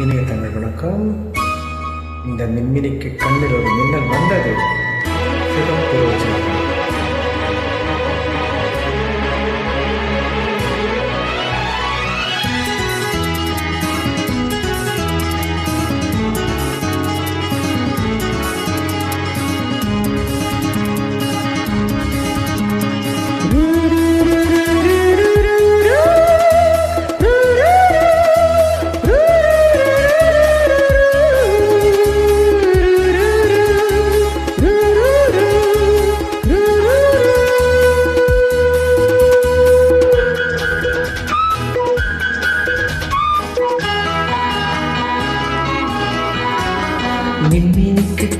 இனிய தமிழ் வணக்கம். இந்த மின்மினிக்கு கண்ணில் ஒரு மின்னல் வந்தது. சிவப்பு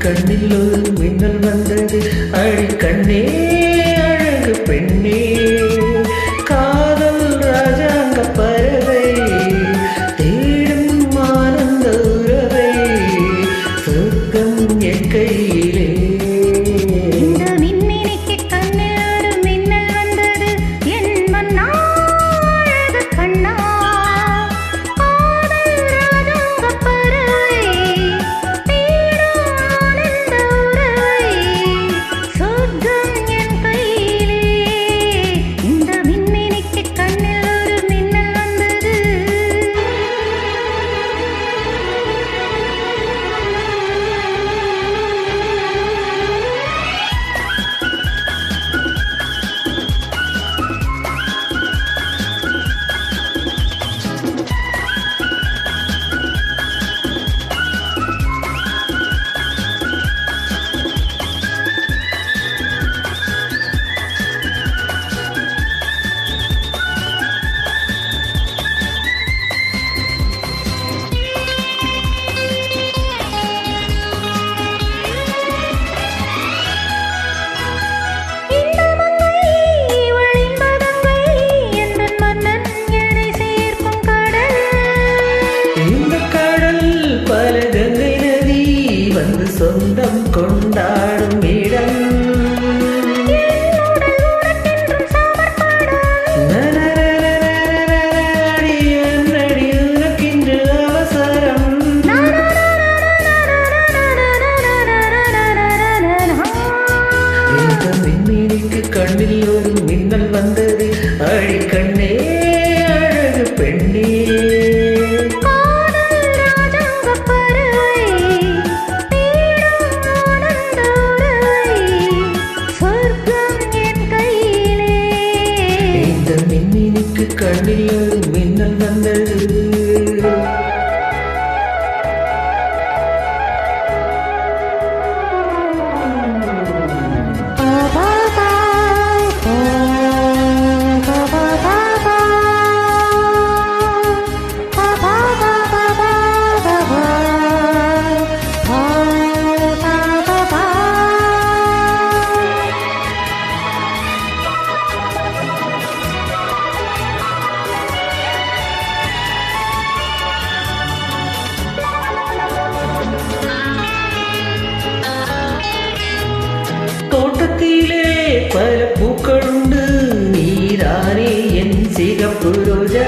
கண்ணில் ஒரு மின்னல் வந்தது. அடி கண்ணே அழகு பெண்ணே. கொண்டா பல பூக்களுண்டு நீரானே என் சிகப்பு ரோஜா.